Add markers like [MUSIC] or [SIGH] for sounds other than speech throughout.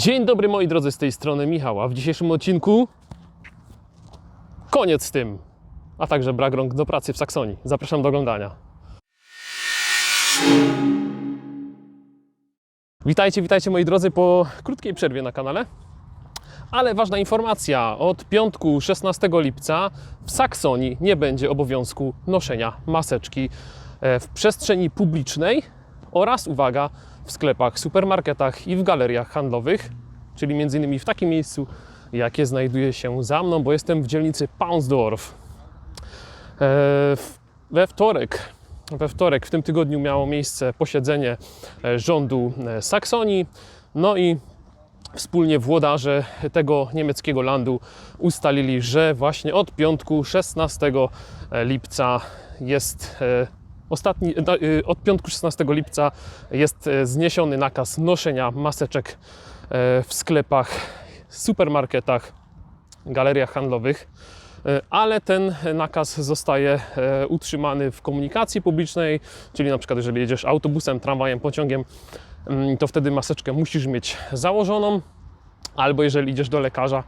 Dzień dobry moi drodzy, z tej strony Michała. W dzisiejszym odcinku koniec z tym, a także brak rąk do pracy w Saksonii. Zapraszam do oglądania. Witajcie, witajcie moi drodzy po krótkiej przerwie na kanale. Ale ważna informacja, od piątku 16 lipca w Saksonii nie będzie obowiązku noszenia maseczki e, w przestrzeni publicznej oraz, uwaga, w sklepach, supermarketach i w galeriach handlowych, czyli m.in. w takim miejscu, jakie znajduje się za mną, bo jestem w dzielnicy Paunsdorf. E, We wtorek, we wtorek w tym tygodniu miało miejsce posiedzenie e, rządu e, Saksonii, no i wspólnie włodarze tego niemieckiego landu ustalili, że właśnie od piątku 16 lipca jest ostatni, no, e, od piątku 16 lipca jest e, zniesiony nakaz noszenia maseczek e, w sklepach, supermarketach, galeriach handlowych. E, Ale ten nakaz zostaje e, utrzymany w komunikacji publicznej, czyli na przykład jeżeli jedziesz autobusem, tramwajem, pociągiem, mm, to wtedy maseczkę musisz mieć założoną, albo jeżeli idziesz do lekarza,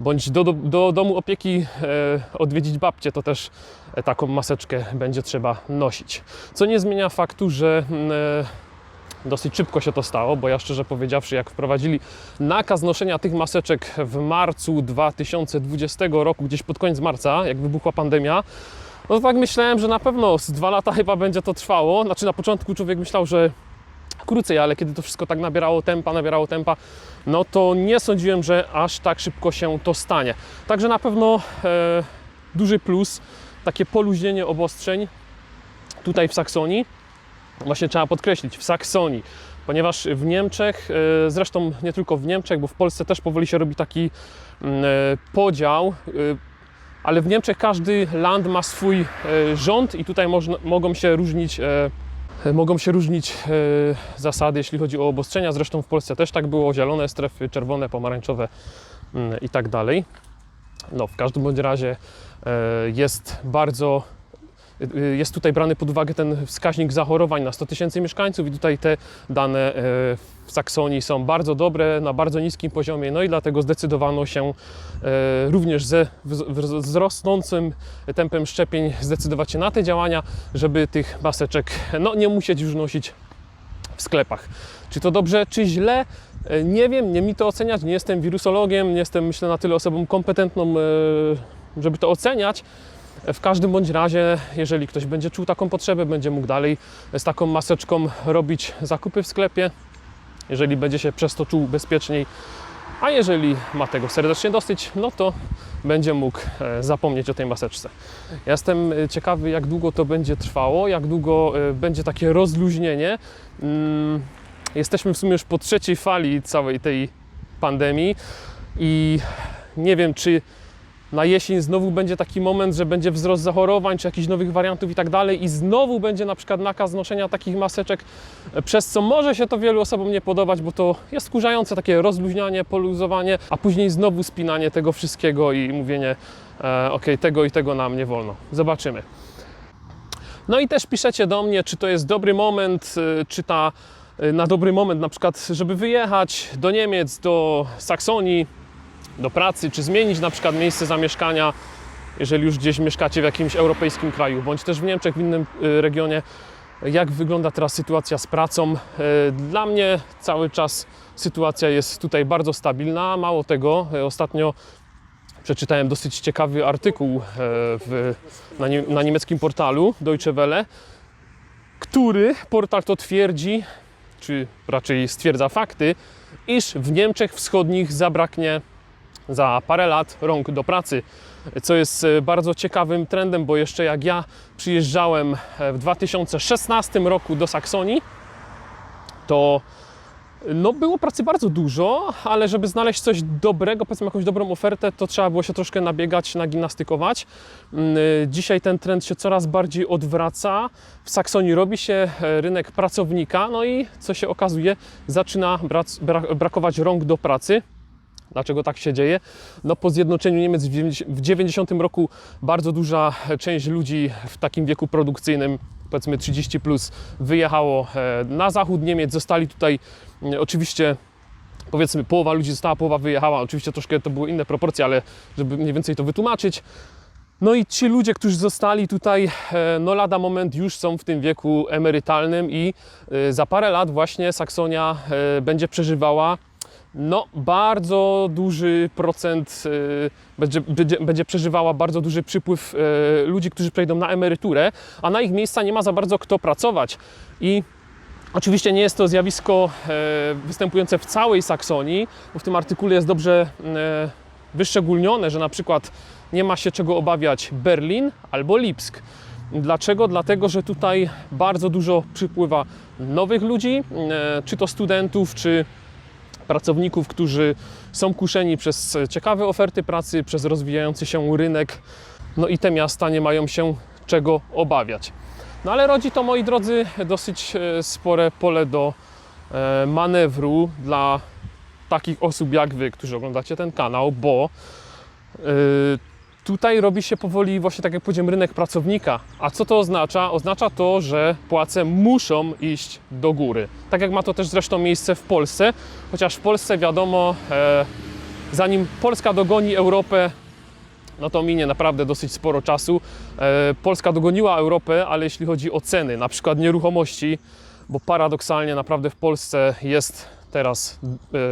bądź do, do, do domu opieki e, odwiedzić babcię, to też e, taką maseczkę będzie trzeba nosić. Co nie zmienia faktu, że mm, e, dosyć szybko się to stało, bo ja szczerze powiedziawszy, jak wprowadzili nakaz noszenia tych maseczek w marcu 2020 roku, gdzieś pod koniec marca, jak wybuchła pandemia, no to tak myślałem, że na pewno z dwa lata chyba będzie to trwało. Znaczy na początku człowiek myślał, że krócej, ale kiedy to wszystko tak nabierało tempa, nabierało tempa, no to nie sądziłem, że aż tak szybko się to stanie. Także na pewno e, duży plus, takie poluźnienie obostrzeń tutaj w Saksonii. Właśnie trzeba podkreślić, w Saksonii, ponieważ w Niemczech, e, zresztą nie tylko w Niemczech, bo w Polsce też powoli się robi taki mm, e, podział, e, ale w Niemczech każdy land ma swój e, rząd i tutaj mogą się różnić e, Mogą się różnić e, zasady, jeśli chodzi o obostrzenia. Zresztą w Polsce też tak było: zielone strefy, czerwone, pomarańczowe mm, i tak dalej. No, w każdym bądź razie e, jest bardzo. E, Jest tutaj brany pod uwagę ten wskaźnik zachorowań na 100 tysięcy mieszkańców, i tutaj te dane e, w Saksonii są bardzo dobre, na bardzo niskim poziomie, no i dlatego zdecydowano się e, również ze wz- wzrosnącym tempem szczepień zdecydować się na te działania, żeby tych maseczek no, nie musieć już nosić w sklepach. Czy to dobrze, czy źle? Nie wiem, nie mi to oceniać, nie jestem wirusologiem, nie jestem myślę na tyle osobą kompetentną, żeby to oceniać. W każdym bądź razie, jeżeli ktoś będzie czuł taką potrzebę, będzie mógł dalej z taką maseczką robić zakupy w sklepie, jeżeli będzie się przez to czuł bezpieczniej, a jeżeli ma tego serdecznie dosyć, no to będzie mógł e, zapomnieć o tej maseczce. Ja Jestem e, ciekawy, jak długo to będzie trwało, jak długo e, będzie takie rozluźnienie. Mm, Jesteśmy w sumie już po trzeciej fali całej tej pandemii i nie wiem, czy na jesień znowu będzie taki moment, że będzie wzrost zachorowań, czy jakichś nowych wariantów i tak dalej, i znowu będzie na przykład nakaz noszenia takich maseczek, e, przez co może się to wielu osobom nie podobać, bo to jest skurzające takie rozluźnianie, poluzowanie, a później znowu spinanie tego wszystkiego i mówienie, e, ok, tego i tego nam nie wolno. Zobaczymy. No i też piszecie do mnie, czy to jest dobry moment, y, czy ta y, na dobry moment, na przykład, żeby wyjechać do Niemiec, do Saksonii, do pracy, czy zmienić na przykład miejsce zamieszkania, jeżeli już gdzieś mieszkacie w jakimś europejskim kraju, bądź też w Niemczech, w innym y, regionie. Jak wygląda teraz sytuacja z pracą? Y, Dla mnie cały czas sytuacja jest tutaj bardzo stabilna. Mało tego, y, ostatnio przeczytałem dosyć ciekawy artykuł w, na, nie, na niemieckim portalu Deutsche Welle, który portal to twierdzi, czy raczej stwierdza fakty, iż w Niemczech Wschodnich zabraknie za parę lat rąk do pracy, co jest e, bardzo ciekawym trendem, bo jeszcze jak ja przyjeżdżałem e, w 2016 roku do Saksonii, to no było pracy bardzo dużo, ale żeby znaleźć coś dobrego, powiedzmy jakąś dobrą ofertę, to trzeba było się troszkę nabiegać, nagimnastykować. Mm, Dzisiaj ten trend się coraz bardziej odwraca. W Saksonii robi się e, rynek pracownika, no i co się okazuje, zaczyna brakować rąk do pracy. Dlaczego tak się dzieje? No po zjednoczeniu Niemiec w 90 w 90 roku bardzo duża część ludzi w takim wieku produkcyjnym, powiedzmy 30 plus, wyjechało e, na zachód Niemiec, zostali tutaj mm, oczywiście powiedzmy połowa ludzi została, połowa wyjechała. Oczywiście troszkę to były inne proporcje, ale żeby mniej więcej to wytłumaczyć. No i ci ludzie, którzy zostali tutaj, e, no lada moment już są w tym wieku emerytalnym i e, za parę lat właśnie Saksonia będzie przeżywała no bardzo duży procent, e, będzie, będzie, będzie przeżywała bardzo duży przypływ e, ludzi, którzy przejdą na emeryturę, a na ich miejsca nie ma za bardzo kto pracować. I Oczywiście nie jest to zjawisko e, występujące w całej Saksonii, bo w tym artykule jest dobrze wyszczególnione, że na przykład nie ma się czego obawiać Berlin albo Lipsk. Dlaczego? Dlatego, że tutaj bardzo dużo przypływa nowych ludzi, czy to studentów, czy pracowników, którzy są kuszeni przez ciekawe oferty pracy, przez rozwijający się rynek. No i te miasta nie mają się czego obawiać. No ale rodzi to, moi drodzy, dosyć e, spore pole do e, manewru dla takich osób jak Wy, którzy oglądacie ten kanał, bo e, tutaj robi się powoli właśnie tak jak powiedziałem rynek pracownika. A co to oznacza? Oznacza to, że płace muszą iść do góry. Tak jak ma to też zresztą miejsce w Polsce, chociaż w Polsce wiadomo, e, zanim Polska dogoni Europę, no to minie naprawdę dosyć sporo czasu. E, Polska dogoniła Europę, ale jeśli chodzi o ceny, na przykład nieruchomości, bo paradoksalnie naprawdę w Polsce jest teraz,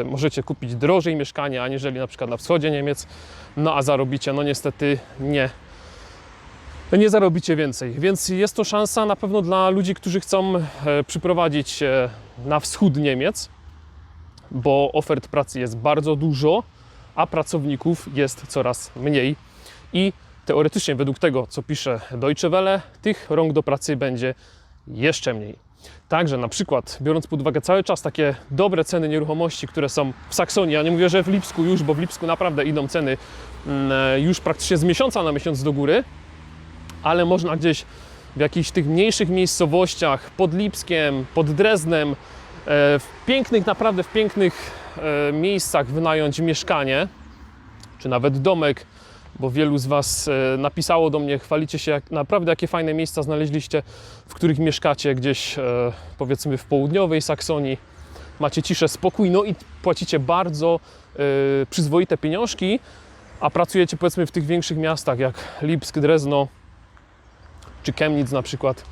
e, możecie kupić drożej mieszkanie, aniżeli na przykład na wschodzie Niemiec, no a zarobicie, no niestety nie. Nie zarobicie więcej, więc jest to szansa na pewno dla ludzi, którzy chcą e, przyprowadzić się na wschód Niemiec, bo ofert pracy jest bardzo dużo, a pracowników jest coraz mniej i teoretycznie według tego, co pisze Deutsche Welle, tych rąk do pracy będzie jeszcze mniej. Także na przykład, biorąc pod uwagę cały czas takie dobre ceny nieruchomości, które są w Saksonii, ja nie mówię, że w Lipsku już, bo w Lipsku naprawdę idą ceny mm, już praktycznie z miesiąca na miesiąc do góry, ale można gdzieś w jakichś tych mniejszych miejscowościach, pod Lipskiem, pod Dreznem, e, w pięknych, naprawdę w pięknych e, miejscach wynająć mieszkanie, czy nawet domek, bo wielu z Was e, napisało do mnie, chwalicie się, jak naprawdę jakie fajne miejsca znaleźliście, w których mieszkacie gdzieś, e, powiedzmy, w południowej Saksonii. Macie ciszę, spokój, no i płacicie bardzo e, przyzwoite pieniążki, a pracujecie, powiedzmy, w tych większych miastach jak Lipsk, Drezno czy Chemnitz na przykład.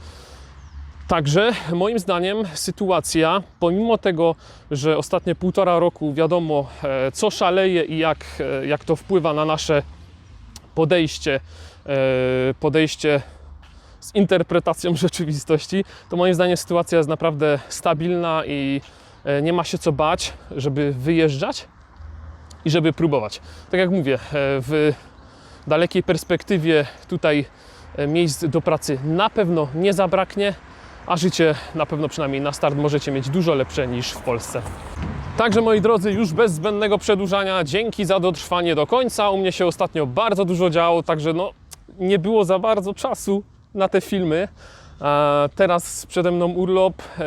Także moim zdaniem sytuacja, pomimo tego, że ostatnie półtora roku wiadomo, co szaleje i jak, jak to wpływa na nasze podejście, e, podejście z interpretacją [LAUGHS] rzeczywistości, to moim zdaniem sytuacja jest naprawdę stabilna i e, nie ma się co bać, żeby wyjeżdżać i żeby próbować. Tak jak mówię, e, w dalekiej perspektywie tutaj miejsc do pracy na pewno nie zabraknie, a życie na pewno przynajmniej na start możecie mieć dużo lepsze niż w Polsce. Także moi drodzy, już bez zbędnego przedłużania, dzięki za dotrwanie do końca. U mnie się ostatnio bardzo dużo działo, także no, nie było za bardzo czasu na te filmy. Teraz przede mną urlop. E,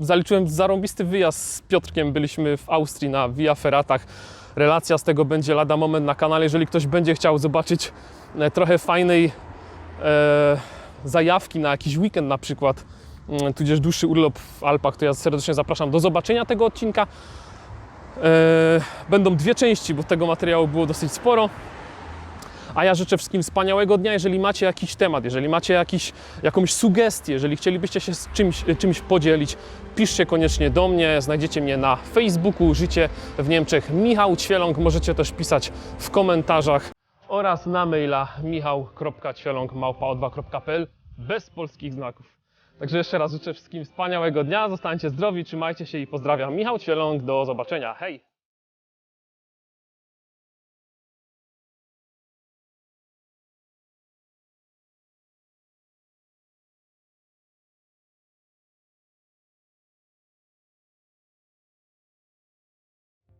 Zaliczyłem zarąbisty wyjazd z Piotrkiem. Byliśmy w Austrii na Via Ferratach. Relacja z tego będzie lada moment na kanale. Jeżeli ktoś będzie chciał zobaczyć e, trochę fajnej e, zajawki na jakiś weekend na przykład, tudzież dłuższy urlop w Alpach, to ja serdecznie zapraszam do zobaczenia tego odcinka. E, Będą dwie części, bo tego materiału było dosyć sporo. A ja życzę wszystkim wspaniałego dnia. Jeżeli macie jakiś temat, jeżeli macie jakiś, jakąś sugestię, jeżeli chcielibyście się z czymś, czymś podzielić, piszcie koniecznie do mnie. Znajdziecie mnie na Facebooku Życie w Niemczech. Michał Ćwieląg. Możecie też pisać w komentarzach oraz na maila michał.ćwieląg.małpa2.pl bez polskich znaków. Także jeszcze raz życzę wszystkim wspaniałego dnia. Zostańcie zdrowi, trzymajcie się i pozdrawiam. Michał Ćwieląg. Do zobaczenia. Hej!